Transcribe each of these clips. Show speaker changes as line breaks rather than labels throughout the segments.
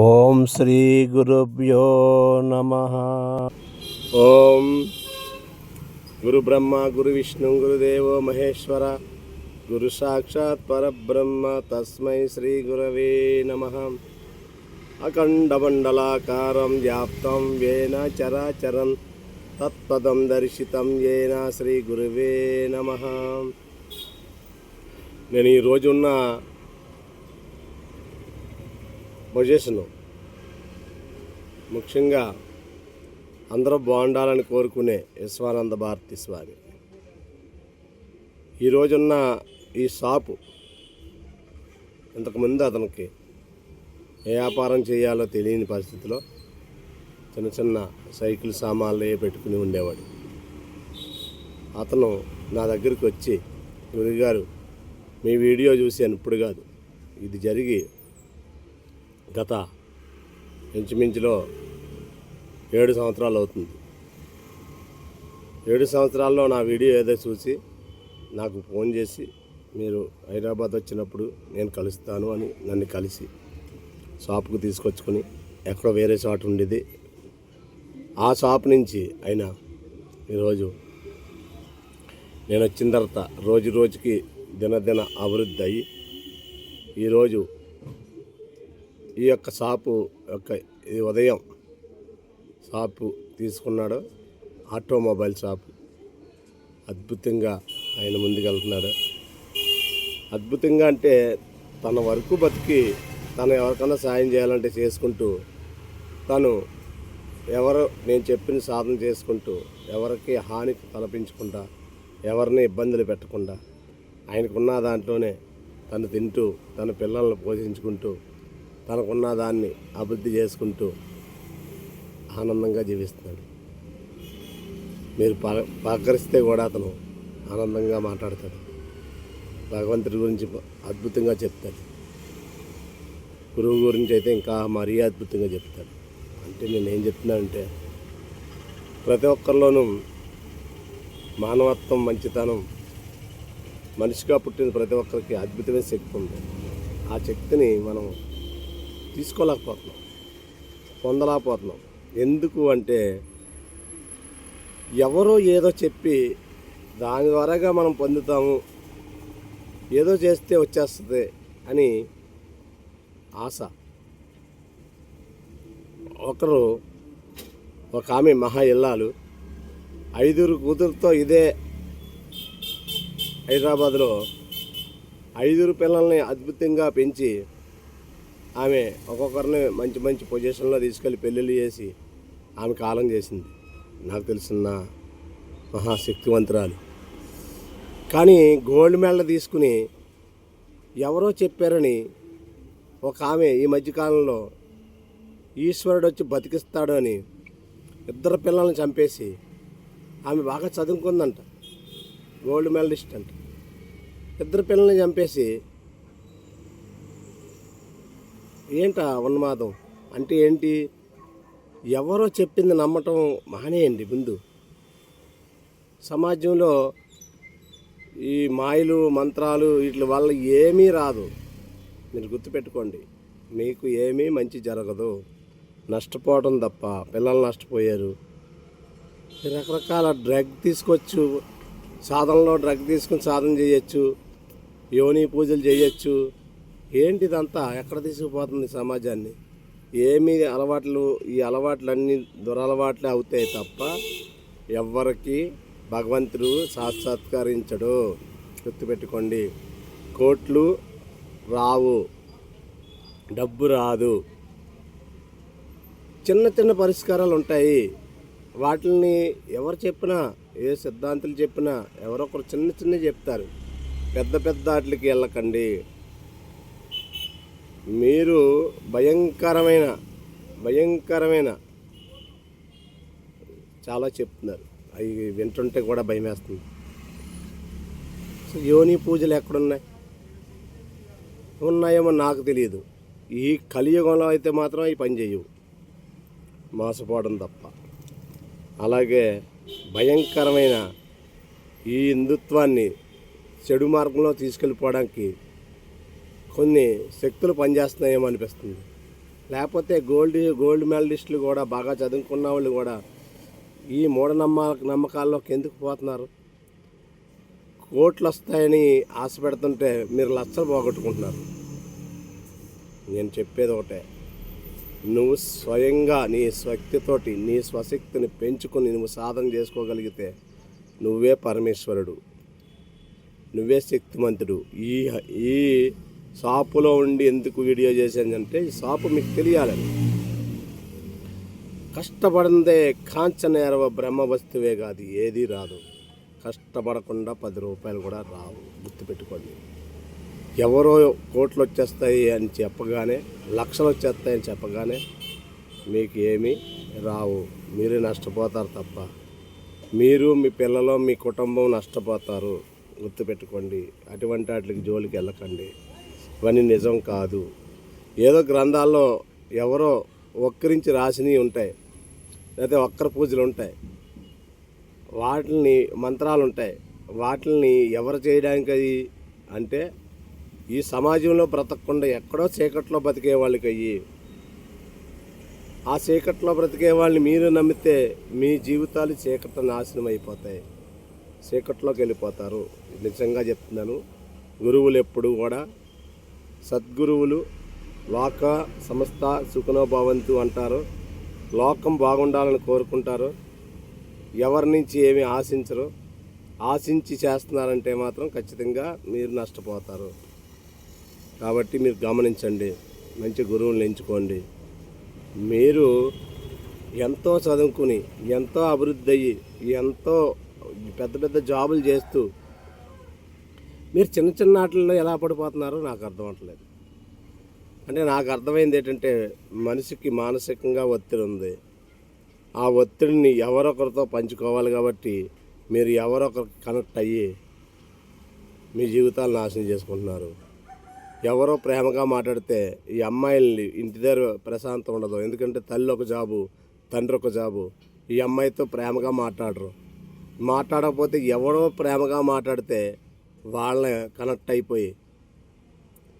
ఓం శ్రీ గురుభ్యో నమ ఓం గురు బ్రహ్మ గురు విష్ణు గురుదేవో మహేశ్వర గురు సాక్షాత్ పరబ్రహ్మ తస్మై శ్రీ గురవే నమ అఖండమండలాకారం వ్యాప్తం వేన చరాచరం తత్పదం దర్శితం ఏన శ్రీ గురువే నమ నేను ఈరోజున్న పొజిషను ముఖ్యంగా అందరూ బాగుండాలని కోరుకునే విశ్వానంద భారతి స్వామి ఈరోజున్న ఈ షాపు ఇంతకుముందు అతనికి ఏ వ్యాపారం చేయాలో తెలియని పరిస్థితిలో చిన్న చిన్న సైకిల్ సామాన్లు పెట్టుకుని ఉండేవాడు అతను నా దగ్గరికి వచ్చి గురుగారు మీ వీడియో చూసి ఇప్పుడు కాదు ఇది జరిగి గత ఇంచుమించులో ఏడు సంవత్సరాలు అవుతుంది ఏడు సంవత్సరాల్లో నా వీడియో ఏదో చూసి నాకు ఫోన్ చేసి మీరు హైదరాబాద్ వచ్చినప్పుడు నేను కలుస్తాను అని నన్ను కలిసి షాప్కు తీసుకొచ్చుకొని ఎక్కడో వేరే షాట్ ఉండేది ఆ షాప్ నుంచి ఆయన ఈరోజు నేను వచ్చిన తర్వాత రోజు రోజుకి దినదిన అభివృద్ధి అయ్యి ఈరోజు ఈ యొక్క షాపు యొక్క ఈ ఉదయం షాపు తీసుకున్నాడు ఆటోమొబైల్ షాపు అద్భుతంగా ఆయన ముందుకెళ్తున్నాడు అద్భుతంగా అంటే తన వరకు బతికి తను ఎవరికైనా సాయం చేయాలంటే చేసుకుంటూ తను ఎవరు నేను చెప్పిన సాధన చేసుకుంటూ ఎవరికి హాని తలపించకుండా ఎవరిని ఇబ్బందులు పెట్టకుండా ఆయనకున్న దాంట్లోనే తను తింటూ తన పిల్లలను పోషించుకుంటూ తనకున్న దాన్ని అభివృద్ధి చేసుకుంటూ ఆనందంగా జీవిస్తున్నాడు మీరు ప పలకరిస్తే కూడా అతను ఆనందంగా మాట్లాడతాడు భగవంతుడి గురించి అద్భుతంగా చెప్తాడు గురువు గురించి అయితే ఇంకా మరీ అద్భుతంగా చెప్తాడు అంటే నేను ఏం చెప్తున్నానంటే ప్రతి ఒక్కరిలోనూ మానవత్వం మంచితనం మనిషిగా పుట్టిన ప్రతి ఒక్కరికి అద్భుతమైన శక్తి ఉంది ఆ శక్తిని మనం తీసుకోలేకపోతున్నాం పొందలేకపోతున్నాం ఎందుకు అంటే ఎవరో ఏదో చెప్పి దాని ద్వారాగా మనం పొందుతాము ఏదో చేస్తే వచ్చేస్తుంది అని ఆశ ఒకరు ఒక ఆమె మహా ఇల్లాలు ఐదుగురు కూతురుతో ఇదే హైదరాబాద్లో ఐదుగురు పిల్లల్ని అద్భుతంగా పెంచి ఆమె ఒక్కొక్కరిని మంచి మంచి పొజిషన్లో తీసుకెళ్ళి పెళ్ళిళ్ళు చేసి ఆమె కాలం చేసింది నాకు తెలిసిన మహాశక్తివంతురాలు కానీ గోల్డ్ మెడల్ తీసుకుని ఎవరో చెప్పారని ఒక ఆమె ఈ మధ్యకాలంలో ఈశ్వరుడు వచ్చి బతికిస్తాడు అని ఇద్దరు పిల్లల్ని చంపేసి ఆమె బాగా చదువుకుందంట గోల్డ్ మెడలిస్ట్ అంట ఇద్దరు పిల్లల్ని చంపేసి ఏంట ఉన్మాదం అంటే ఏంటి ఎవరో చెప్పింది నమ్మటం మానేయండి ముందు సమాజంలో ఈ మాయలు మంత్రాలు వీటి వల్ల ఏమీ రాదు మీరు గుర్తుపెట్టుకోండి మీకు ఏమీ మంచి జరగదు నష్టపోవడం తప్ప పిల్లలు నష్టపోయారు రకరకాల డ్రగ్ తీసుకోవచ్చు సాధనలో డ్రగ్ తీసుకుని సాధన చేయొచ్చు యోని పూజలు చేయొచ్చు ఏంటిదంతా ఎక్కడ తీసుకుపోతుంది సమాజాన్ని ఏమి అలవాట్లు ఈ అలవాట్లన్నీ దురలవాట్లే అవుతాయి తప్ప ఎవ్వరికి భగవంతుడు సాక్షాత్కరించడు గుర్తుపెట్టుకోండి కోట్లు రావు డబ్బు రాదు చిన్న చిన్న పరిష్కారాలు ఉంటాయి వాటిని ఎవరు చెప్పినా ఏ సిద్ధాంతులు చెప్పినా ఎవరొకరు చిన్న చిన్న చెప్తారు పెద్ద పెద్ద వాటికి వెళ్ళకండి మీరు భయంకరమైన భయంకరమైన చాలా చెప్తున్నారు అవి వింటుంటే కూడా భయం వేస్తుంది సో యోని పూజలు ఎక్కడున్నాయి ఉన్నాయేమో నాకు తెలియదు ఈ కలియుగంలో అయితే మాత్రం అవి పని చేయవు మోసపోవడం తప్ప అలాగే భయంకరమైన ఈ హిందుత్వాన్ని చెడు మార్గంలో తీసుకెళ్ళిపోవడానికి కొన్ని శక్తులు పనిచేస్తున్నాయేమో అనిపిస్తుంది లేకపోతే గోల్డ్ గోల్డ్ మెడలిస్టులు కూడా బాగా చదువుకున్న వాళ్ళు కూడా ఈ మూఢనమ్మ నమ్మకాల్లోకి ఎందుకు పోతున్నారు కోట్లు వస్తాయని ఆశ పెడుతుంటే మీరు లచ్చలు పోగొట్టుకుంటున్నారు నేను చెప్పేది ఒకటే నువ్వు స్వయంగా నీ శక్తితోటి నీ స్వశక్తిని పెంచుకొని నువ్వు సాధన చేసుకోగలిగితే నువ్వే పరమేశ్వరుడు నువ్వే శక్తిమంతుడు ఈ ఈ షాపులో ఉండి ఎందుకు వీడియో చేసిందంటే ఈ షాపు మీకు తెలియాలని కష్టపడిందే కాంచనేరవ బ్రహ్మ వస్తువే కాదు ఏది రాదు కష్టపడకుండా పది రూపాయలు కూడా రావు గుర్తుపెట్టుకోండి ఎవరో కోట్లు వచ్చేస్తాయి అని చెప్పగానే లక్షలు వచ్చేస్తాయని చెప్పగానే మీకు ఏమీ రావు మీరే నష్టపోతారు తప్ప మీరు మీ పిల్లలు మీ కుటుంబం నష్టపోతారు గుర్తుపెట్టుకోండి అటువంటి వాటికి జోలికి వెళ్ళకండి ఇవన్నీ నిజం కాదు ఏదో గ్రంథాల్లో ఎవరో ఒక్కరించి రాసినవి ఉంటాయి లేకపోతే ఒక్కర పూజలు ఉంటాయి వాటిని మంత్రాలు ఉంటాయి వాటిని ఎవరు చేయడానికి అది అంటే ఈ సమాజంలో బ్రతకకుండా ఎక్కడో చీకట్లో బతికే వాళ్ళకి అయ్యి ఆ చీకట్లో బ్రతికే వాళ్ళని మీరు నమ్మితే మీ జీవితాలు చీకట్లో నాశనం అయిపోతాయి చీకట్లోకి వెళ్ళిపోతారు నిజంగా చెప్తున్నాను గురువులు ఎప్పుడు కూడా సద్గురువులు లోక సంస్థ సుఖనో భవంతు అంటారు లోకం బాగుండాలని కోరుకుంటారు ఎవరి నుంచి ఏమి ఆశించరు ఆశించి చేస్తున్నారంటే మాత్రం ఖచ్చితంగా మీరు నష్టపోతారు కాబట్టి మీరు గమనించండి మంచి గురువులు ఎంచుకోండి మీరు ఎంతో చదువుకుని ఎంతో అభివృద్ధి అయ్యి ఎంతో పెద్ద పెద్ద జాబులు చేస్తూ మీరు చిన్న చిన్న ఆటల్లో ఎలా పడిపోతున్నారో నాకు అర్థం అవట్లేదు అంటే నాకు అర్థమైంది ఏంటంటే మనిషికి మానసికంగా ఒత్తిడి ఉంది ఆ ఒత్తిడిని ఎవరొకరితో పంచుకోవాలి కాబట్టి మీరు ఎవరొకరికి కనెక్ట్ అయ్యి మీ జీవితాలు నాశనం చేసుకుంటున్నారు ఎవరో ప్రేమగా మాట్లాడితే ఈ అమ్మాయిల్ని ఇంటి దగ్గర ప్రశాంతం ఉండదు ఎందుకంటే తల్లి ఒక జాబు తండ్రి ఒక జాబు ఈ అమ్మాయితో ప్రేమగా మాట్లాడరు మాట్లాడకపోతే ఎవరో ప్రేమగా మాట్లాడితే వాళ్ళ కనెక్ట్ అయిపోయి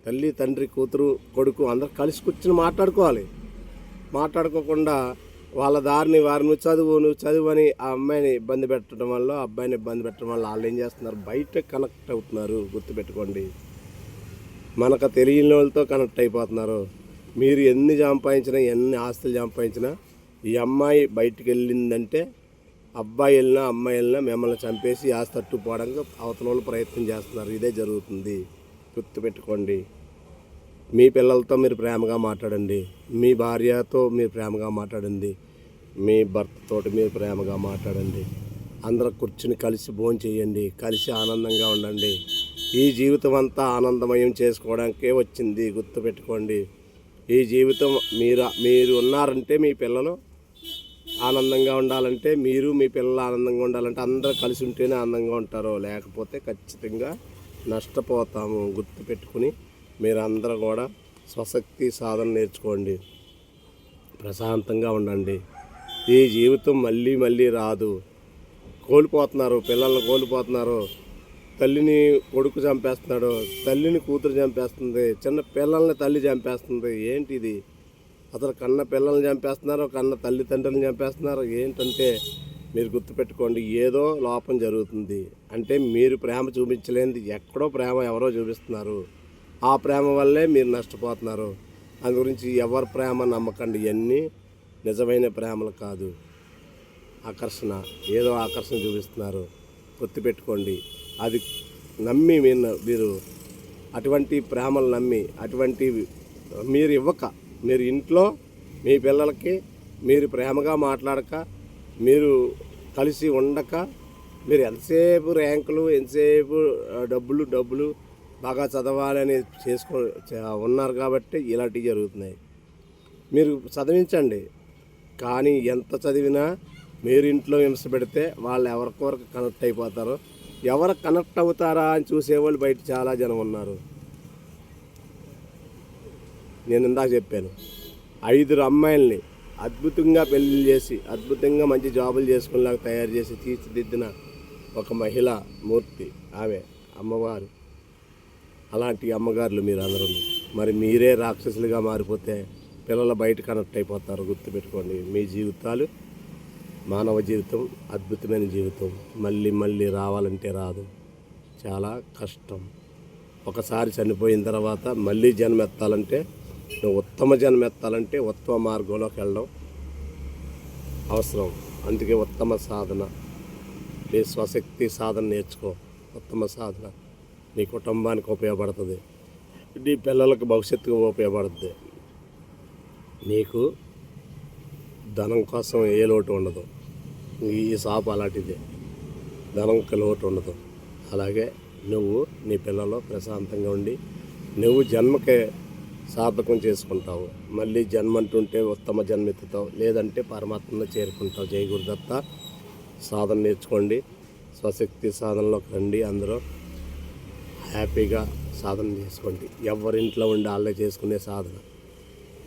తల్లి తండ్రి కూతురు కొడుకు అందరు కలిసి కూర్చుని మాట్లాడుకోవాలి మాట్లాడుకోకుండా వాళ్ళ దారిని వారిని నువ్వు చదువు నువ్వు చదువు అని ఆ అమ్మాయిని ఇబ్బంది పెట్టడం వల్ల అబ్బాయిని ఇబ్బంది పెట్టడం వల్ల వాళ్ళు ఏం చేస్తున్నారు బయట కనెక్ట్ అవుతున్నారు గుర్తుపెట్టుకోండి మనకు తెలియని వాళ్ళతో కనెక్ట్ అయిపోతున్నారు మీరు ఎన్ని సంపాదించినా ఎన్ని ఆస్తులు సంపాదించినా ఈ అమ్మాయి బయటికి వెళ్ళిందంటే అబ్బాయిలన అమ్మాయిలన మిమ్మల్ని చంపేసి తట్టు పోవడానికి అవతల వాళ్ళు ప్రయత్నం చేస్తున్నారు ఇదే జరుగుతుంది గుర్తుపెట్టుకోండి మీ పిల్లలతో మీరు ప్రేమగా మాట్లాడండి మీ భార్యతో మీరు ప్రేమగా మాట్లాడండి మీ భర్తతో మీరు ప్రేమగా మాట్లాడండి అందరూ కూర్చుని కలిసి భోజనం చేయండి కలిసి ఆనందంగా ఉండండి ఈ జీవితం అంతా ఆనందమయం చేసుకోవడానికే వచ్చింది గుర్తుపెట్టుకోండి ఈ జీవితం మీరు మీరు ఉన్నారంటే మీ పిల్లలు ఆనందంగా ఉండాలంటే మీరు మీ పిల్లలు ఆనందంగా ఉండాలంటే అందరూ కలిసి ఉంటేనే ఆనందంగా ఉంటారు లేకపోతే ఖచ్చితంగా నష్టపోతాము పెట్టుకుని మీరు అందరూ కూడా స్వశక్తి సాధన నేర్చుకోండి ప్రశాంతంగా ఉండండి ఈ జీవితం మళ్ళీ మళ్ళీ రాదు కోల్పోతున్నారు పిల్లల్ని కోల్పోతున్నారు తల్లిని కొడుకు చంపేస్తున్నాడు తల్లిని కూతురు చంపేస్తుంది చిన్న పిల్లల్ని తల్లి చంపేస్తుంది ఏంటిది అసలు కన్న పిల్లల్ని చంపేస్తున్నారు కన్న తల్లిదండ్రులను చంపేస్తున్నారు ఏంటంటే మీరు గుర్తుపెట్టుకోండి ఏదో లోపం జరుగుతుంది అంటే మీరు ప్రేమ చూపించలేనిది ఎక్కడో ప్రేమ ఎవరో చూపిస్తున్నారు ఆ ప్రేమ వల్లే మీరు నష్టపోతున్నారు అందు గురించి ఎవరి ప్రేమ నమ్మకండి ఇవన్నీ నిజమైన ప్రేమలు కాదు ఆకర్షణ ఏదో ఆకర్షణ చూపిస్తున్నారు గుర్తుపెట్టుకోండి అది నమ్మి మీరు మీరు అటువంటి ప్రేమలు నమ్మి అటువంటి మీరు ఇవ్వక మీరు ఇంట్లో మీ పిల్లలకి మీరు ప్రేమగా మాట్లాడక మీరు కలిసి ఉండక మీరు ఎంతసేపు ర్యాంకులు ఎంతసేపు డబ్బులు డబ్బులు బాగా చదవాలని చేసుకో ఉన్నారు కాబట్టి ఇలాంటివి జరుగుతున్నాయి మీరు చదివించండి కానీ ఎంత చదివినా మీరు ఇంట్లో హింస పెడితే వాళ్ళు ఎవరికొరకు కనెక్ట్ అయిపోతారు ఎవరు కనెక్ట్ అవుతారా అని చూసేవాళ్ళు బయట చాలా జనం ఉన్నారు నేను ఇందాక చెప్పాను ఐదురు అమ్మాయిల్ని అద్భుతంగా పెళ్లి చేసి అద్భుతంగా మంచి జాబులు చేసుకునేలాగా తయారు చేసి తీర్చిదిద్దిన ఒక మహిళ మూర్తి ఆమె అమ్మవారు అలాంటి అమ్మగారులు మీరు అందరూ మరి మీరే రాక్షసులుగా మారిపోతే పిల్లలు బయట కనెక్ట్ అయిపోతారు గుర్తుపెట్టుకోండి మీ జీవితాలు మానవ జీవితం అద్భుతమైన జీవితం మళ్ళీ మళ్ళీ రావాలంటే రాదు చాలా కష్టం ఒకసారి చనిపోయిన తర్వాత మళ్ళీ జన్మెత్తాలంటే ఎత్తాలంటే నువ్వు ఉత్తమ జన్మ ఎత్తాలంటే ఉత్తమ మార్గంలోకి వెళ్ళడం అవసరం అందుకే ఉత్తమ సాధన నీ స్వశక్తి సాధన నేర్చుకో ఉత్తమ సాధన నీ కుటుంబానికి ఉపయోగపడుతుంది నీ పిల్లలకు భవిష్యత్తుకు ఉపయోగపడుతుంది నీకు ధనం కోసం ఏ లోటు ఉండదు ఈ షాప్ అలాంటిది ధనంకి లోటు ఉండదు అలాగే నువ్వు నీ పిల్లలు ప్రశాంతంగా ఉండి నువ్వు జన్మకే సార్థకం చేసుకుంటావు మళ్ళీ జన్మంటుంటే ఉత్తమ జన్మెత్తుతావు లేదంటే పరమాత్మను చేరుకుంటావు జై గురుదత్త సాధన నేర్చుకోండి స్వశక్తి సాధనలోకి రండి అందరూ హ్యాపీగా సాధన చేసుకోండి ఎవరింట్లో ఉండి వాళ్ళే చేసుకునే సాధన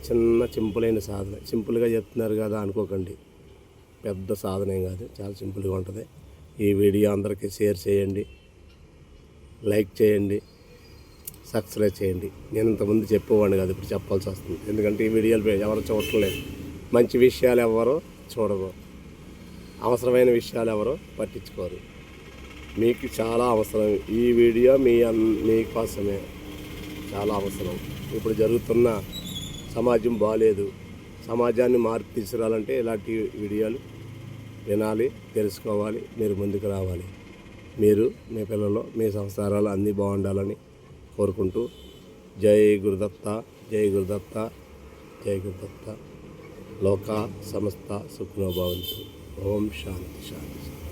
చిన్న సింపులైన సాధన సింపుల్గా చెప్తున్నారు కదా అనుకోకండి పెద్ద సాధన ఏం కాదు చాలా సింపుల్గా ఉంటుంది ఈ వీడియో అందరికీ షేర్ చేయండి లైక్ చేయండి సబ్స్క్రైబ్ చేయండి నేను ఇంతకుముందు చెప్పేవాడిని కాదు ఇప్పుడు చెప్పాల్సి వస్తుంది ఎందుకంటే ఈ వీడియోలు ఎవరు చూడట్లేదు మంచి విషయాలు ఎవరో చూడరు అవసరమైన విషయాలు ఎవరో పట్టించుకోరు మీకు చాలా అవసరం ఈ వీడియో మీ మీకోసమే చాలా అవసరం ఇప్పుడు జరుగుతున్న సమాజం బాగాలేదు సమాజాన్ని మార్పు తీసుకురావాలంటే ఇలాంటి వీడియోలు వినాలి తెలుసుకోవాలి మీరు ముందుకు రావాలి మీరు మీ పిల్లలు మీ సంసారాలు అన్నీ బాగుండాలని కోరుకుంటూ జై గురుదత్త జై గురుదత్త జై గురుదత్త లోక సమస్త సుఖనోభవంతు ఓం శాంతి శాంతి